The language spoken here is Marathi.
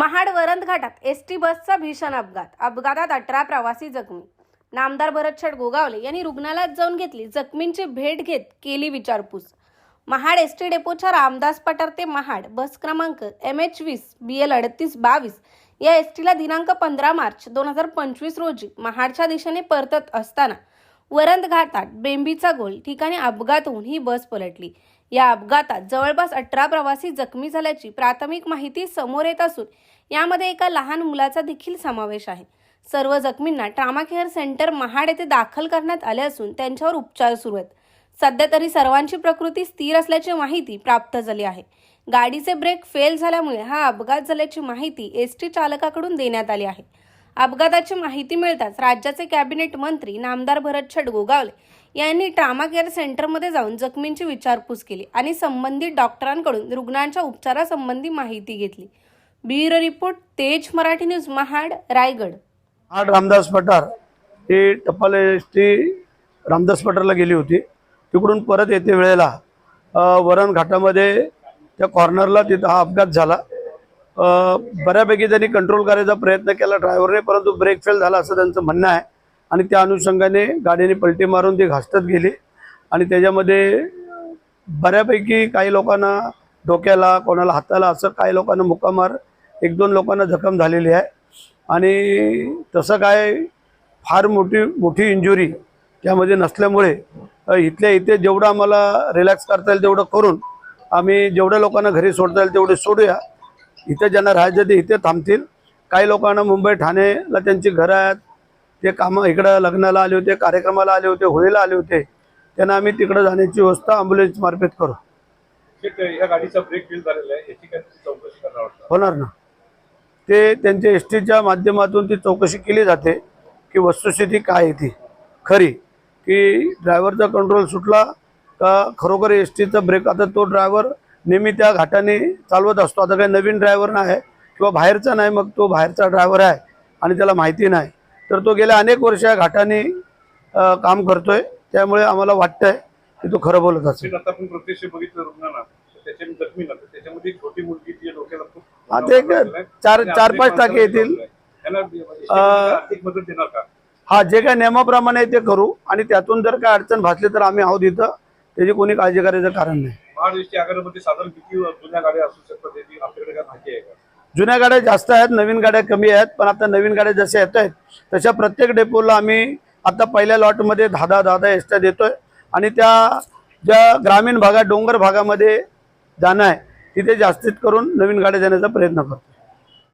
महाड वरंद घाटात एस टी बसचा भीषण अपघात. अपघातात अठरा प्रवासी जखमी. नामदार भरतछड गोगावले यांनी रुग्णालयात जाऊन घेतली. जखमींची भेट घेत केली विचारपूस. महाड एस टी डेपोच्या रामदास पठार ते महाड बस क्रमांक एम एच वीस बी एल अडतीस बावीस या एस टीला दिनांक पंधरा मार्च दोन हजार पंचवीस रोजी महाडच्या दिशेने परतत असताना वरंद घाटात बेंबीचा गोल ठिकाणी अपघात होऊन ही बस पलटली. या अपघातात जवळपास अठरा प्रवासी जखमी झाल्याची प्राथमिक माहिती समोर येत असून यामध्ये एका लहान मुलाचा देखील समावेश आहे. सर्व जखमींना ट्रामा केअर सेंटर महाड येथे दाखल करण्यात आले असून त्यांच्यावर उपचार सुरू आहेत. सध्या तरी सर्वांची प्रकृती स्थिर असल्याची माहिती प्राप्त झाली आहे. गाडीचे ब्रेक फेल झाल्यामुळे हा अपघात झाल्याची माहिती एस टी चालकाकडून देण्यात आली आहे. अपघाताची माहिती मिळताच राज्याचे कॅबिनेट मंत्री नामदार भरत गोगावले यांनी ट्रामा केअर सेंटरमध्ये जाऊन जखमींची विचारपूस केली आणि संबंधित डॉक्टरांकडून रुग्णांच्या उपचारासंबंधी माहिती घेतली. ब्युरो रिपोर्ट तेज मराठी न्यूज महाड रायगड. आठ रामदास पठार ही टपाल एस टी रामदास पठारला गेली होती. तिकडून परत येते वेळेला वरण घाटामध्ये त्या कॉर्नरला तिथं हा अपघात झाला. बऱ्यापैकी त्यांनी कंट्रोल करायचा प्रयत्न केला ड्रायव्हरने परंतु ब्रेक फेल झाला असं त्यांचं म्हणणं आहे. आणि त्या अनुषंगाने गाडीने पलटी मारून ती घासतत गेली. आणि त्याच्यामध्ये बऱ्यापैकी काही लोकांना डोक्याला कोणाला हाताला असं काही लोकांना मुक्कामार एक दोन लोकांना जखम झालेली आहे. आणि तसं काय फार मोठी मोठी इंजुरी त्यामध्ये नसल्यामुळे इथल्या इथे जेवढं आम्हाला रिलॅक्स करता येईल तेवढं करून आम्ही जेवढ्या लोकांना घरी सोडता येईल तेवढे सोडूया. इथे ज्यांना राहायचं ते इथे थांबतील. काही लोकांना मुंबई ठाणेला त्यांची घरं आहेत ते कामं इकडं लग्नाला आले होते कार्यक्रमाला आले होते होळीला आले होते. त्यांना आम्ही तिकडं जाण्याची व्यवस्था ॲम्ब्युलन्स मार्फत करू. एक या गाडीचा ब्रेक फेल झालेला आहे. याची काय तुम्ही चौकशी करणार वाटतं होणार ना. ते त्यांच्या एस टीच्या माध्यमातून ती चौकशी केली जाते की वस्तुस्थिती काय आहे ती. खरी. की ड्रायव्हरचा कंट्रोल सुटला का खरोखर एस टीचा ब्रेक आता तो ड्रायव्हर नेहमी त्या घाटाने चालवत असतो. आता काही नवीन ड्रायव्हर नाही किंवा बाहेरचा नाही मग तो बाहेरचा ड्रायव्हर आहे आणि त्याला माहिती नाही. तर तो गेल्या अनेक वर्ष या घाटाने काम करतोय. त्यामुळे आम्हाला वाटतंय की तो खरं बोलत असेल. आता आपण प्रत्यक्ष बघितलं रुग्णांना तर त्याच्या जखमीला तर त्याच्यामध्ये एक छोटी मुलगी तिच्या डोक्याला खूप हा, ते एक चार- चार पाच टाके येतील. त्यांना अं, आर्थिक मदत देणार का? हा जे काय नियमाप्रमाणे ते करू आणि त्यातून जर काय अडचण भासली तर आम्ही आहोत इथं. त्याची कोणी काळजी करायचं कारण नाही. महाराष्ट्राच्या आगारामध्ये साधारण किती जुन्या गाड्या असू शकतात आपल्याकडे काय माहिती आहे का? जुन्या गाड्या जास्त आहेत नवीन गाड्या कमी आहेत पण आता नवीन गाड्या जशा येत आहेत तशा प्रत्येक डेपोला आम्ही आता पहिल्या लॉटमध्ये दहा दहा दहा दहा एसट्या आहे आणि त्या ज्या ग्रामीण भागात डोंगर भागामध्ये जाणं आहे तिथे जास्तीत करून नवीन गाड्या देण्याचा प्रयत्न करतो